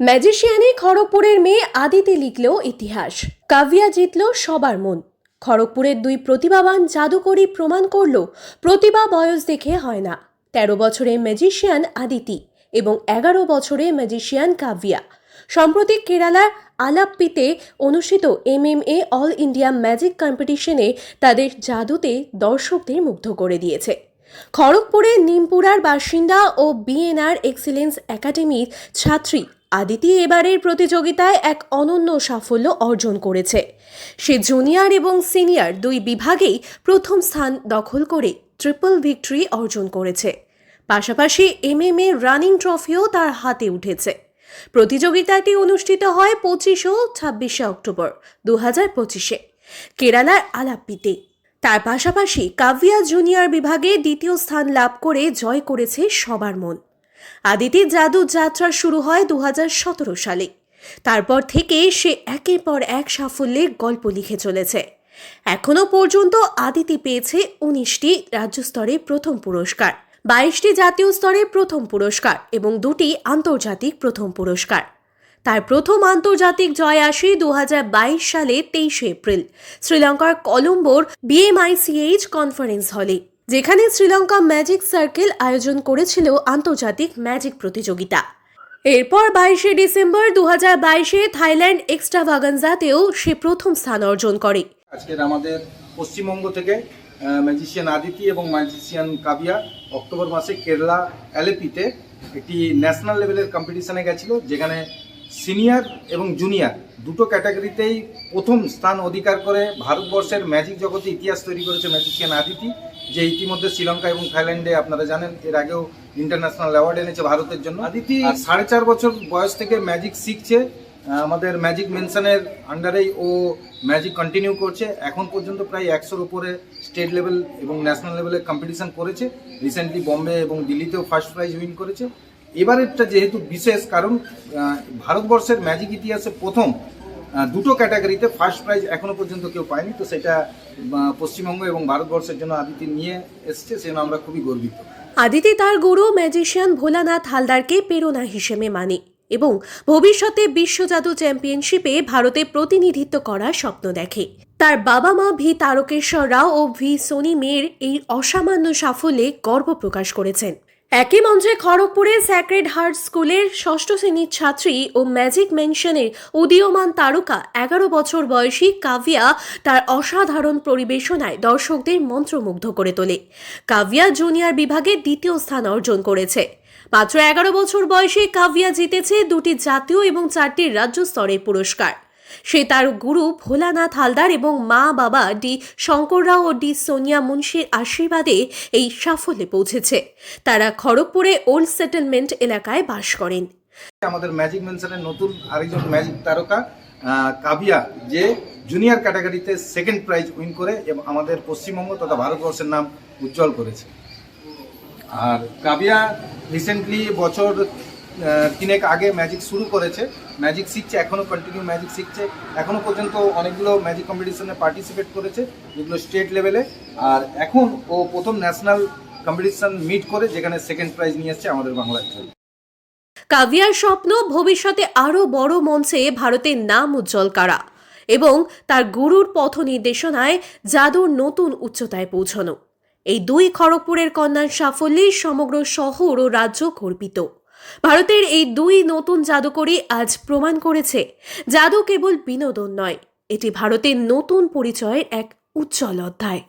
ম্যাজিশিয়ানে খড়গপুরের মেয়ে আদিতে লিখল ইতিহাস। কাভিয়া জিতল সবার মন। খড়গপুরের দুই প্রতিভাবান জাদুকরী প্রমাণ করল, প্রতিভা বয়স দেখে হয় না। তেরো বছরে ম্যাজিশিয়ান আদিতি এবং এগারো বছরে ম্যাজিশিয়ান কাভিয়া সম্প্রতি কেরালার আলাপ্পিতে অনুষ্ঠিত এমএমএ অল ইন্ডিয়া ম্যাজিক কম্পিটিশনে তাদের জাদুতে দর্শকদের মুগ্ধ করে দিয়েছে। খড়গপুরের নিমপুরার বাসিন্দা ও বিএনআর এক্সিলেন্স একাডেমির ছাত্রী আদিতি এবারের প্রতিযোগিতায় এক অনন্য সাফল্য অর্জন করেছে। সে জুনিয়র এবং সিনিয়র দুই বিভাগেই প্রথম স্থান দখল করে ট্রিপল ভিক্টরি অর্জন করেছে। পাশাপাশি এমএমএ রানিং ট্রফিও তার হাতে উঠেছে। প্রতিযোগিতাটি অনুষ্ঠিত হয় পঁচিশ ও ছাব্বিশে অক্টোবর দু হাজার পঁচিশে, কেরালার আলাপ্পিতে। তার পাশাপাশি কাভিয়া জুনিয়র বিভাগে দ্বিতীয় স্থান লাভ করে জয় করেছে সবার মন। আদিতির জাদু যাত্রা শুরু হয় দু হাজার সতেরো সালে। তারপর থেকে সে একের পর এক সাফল্যের গল্প লিখে চলেছে। এখনও পর্যন্ত আদিতি পেয়েছে উনিশটি রাজ্য স্তরে প্রথম পুরস্কার, বাইশটি জাতীয় স্তরে প্রথম পুরস্কার এবং দুটি আন্তর্জাতিক প্রথম পুরস্কার। তার প্রথম আন্তর্জাতিক জয় আসে দু হাজার বাইশ সালে তেইশে এপ্রিল, শ্রীলঙ্কার কলম্বোর বিএমআইসিএইচ কনফারেন্স হলে। যেখানে শ্রীলঙ্কা ম্যাজিক সার্কেল আয়োজন করেছিল আন্তর্জাতিক ম্যাজিক প্রতিযোগিতা। এরপর বাইশে ডিসেম্বর দু হাজার বাইশে থাইল্যান্ড এক্সট্রাভাগানজাতেও সে প্রথম স্থান অর্জন করে। আজকের আমাদের পশ্চিমবঙ্গ থেকে ম্যাজিশিয়ান আদিতি এবং ম্যাজিশিয়ান কাবিয়া অক্টোবর মাসে কেরালা অ্যালেপিতে একটি ন্যাশনাল লেভেলের কম্পিটিশনে গেছিল, যেখানে সিনিয়র এবং জুনিয়র দুটো ক্যাটাগরিতেই প্রথম স্থান অধিকার করে ভারতবর্ষের ম্যাজিক জগতে ইতিহাস তৈরি করেছে ম্যাজিশিয়ান আদিতি যে ইতিমধ্যে শ্রীলঙ্কা এবং থাইল্যান্ডে আপনারা জানেন এর আগেও ইন্টারন্যাশনাল অ্যাওয়ার্ড এনেছে ভারতের জন্য। আদিতি সাড়ে চার বছর বয়স থেকে ম্যাজিক শিখছে আমাদের ম্যাজিক মেনশনের আন্ডারেই ও ম্যাজিক কন্টিনিউ করছে। এখন পর্যন্ত প্রায় একশোর উপরে স্টেট লেভেল এবং ন্যাশনাল লেভেলে কম্পিটিশন করেছে। রিসেন্টলি বম্বে এবং দিল্লিতেও ফার্স্ট প্রাইজ উইন করেছে। এবারেরটা যেহেতু বিশেষ, কারণ ভারতবর্ষের ম্যাজিক ইতিহাসে প্রথম দুটো ক্যাটাগরিতে ফার্স্ট প্রাইজ এখনও পর্যন্ত কেউ পায়নি। তো সেটা পশ্চিমবঙ্গ এবং ভারতবর্ষের জন্য আদিতি নিয়ে এসছে সেজন্য আমরা খুবই গর্বিত। আদিতি তার গুরু, ম্যাজিশিয়ান ভোলানাথ হালদারকে প্রেরণা হিসেবে মানে এবং ভবিষ্যতে বিশ্ব জাদু চ্যাম্পিয়নশিপে ভারতে প্রতিনিধিত্ব করার স্বপ্ন দেখে। তার বাবা মা ভি তারকেশ্বর রাও ও ভি সোনি মেয়ের এই অসামান্য সাফল্যে গর্ব প্রকাশ করেছেন। একই মঞ্চে খড়গপুরের স্যাক্রেড হার্ট স্কুলের ষষ্ঠ শ্রেণির ছাত্রী ও ম্যাজিক মেনশনের উদীয়মান তারকা এগারো বছর বয়সী কাভিয়া তার অসাধারণ পরিবেশনায় দর্শকদের মন্ত্রমুগ্ধ করে তোলে। কাভিয়া জুনিয়র বিভাগে দ্বিতীয় স্থান অর্জন করেছে। মাত্র এগারো বছর বয়সে কাভিয়া জিতেছে দুটি জাতীয় এবং চারটি রাজ্য স্তরের পুরস্কার। সে তার গুরু ভোলানাথ হালদার এবং মা বাবা ডি শঙ্কর রাও ও ডি সোনিয়া মুন্সির আশীর্বাদে এই সাফল্যে পৌঁছেছে। তারা খড়গপুরে ওল্ড সেটেলমেন্ট এলাকায় বাস করেন। আমাদের ম্যাজিক মেনশনের নতুন আরেকজন ম্যাজিক তারকা কাবিয়া, যে জুনিয়র ক্যাটাগরিতে সেকেন্ড প্রাইজ উইন করে এবং আমাদের পশ্চিমবঙ্গ তথা ভারতবর্ষের নাম উজ্জ্বল করেছে। আর কাবিয়া রিসেন্টলি বছর তিনেক আগে ম্যাজিক শুরু করেছে। ম্যাজিক শিখছে এখনও কন্টিনিউ ম্যাজিক শিখছে। এখনও পর্যন্ত অনেকগুলো ম্যাজিক কম্পিটিশনে পার্টিসিপেট করেছে, যেগুলো স্টেট লেভেলে আর এখন ও প্রথম ন্যাশনাল কম্পিটিশন মিট করে, যেখানে সেকেন্ড প্রাইজ নিয়ে এসছে আমাদের বাংলার জন্য কাভিয়ার স্বপ্ন ভবিষ্যতে আরও বড় মঞ্চে ভারতের নাম উজ্জ্বল করা এবং তার গুরুর পথ নির্দেশনায় জাদুর নতুন উচ্চতায় পৌঁছানো। এই দুই খড়গপুরের কন্যার সাফল্যে সমগ্র শহর ও রাজ্য গর্বিত। ভারতের এই দুই নতুন জাদুকরী আজ প্রমাণ করেছে, জাদু কেবল বিনোদন নয়, এটি ভারতের নতুন পরিচয়ের এক উজ্জ্বল অধ্যায়।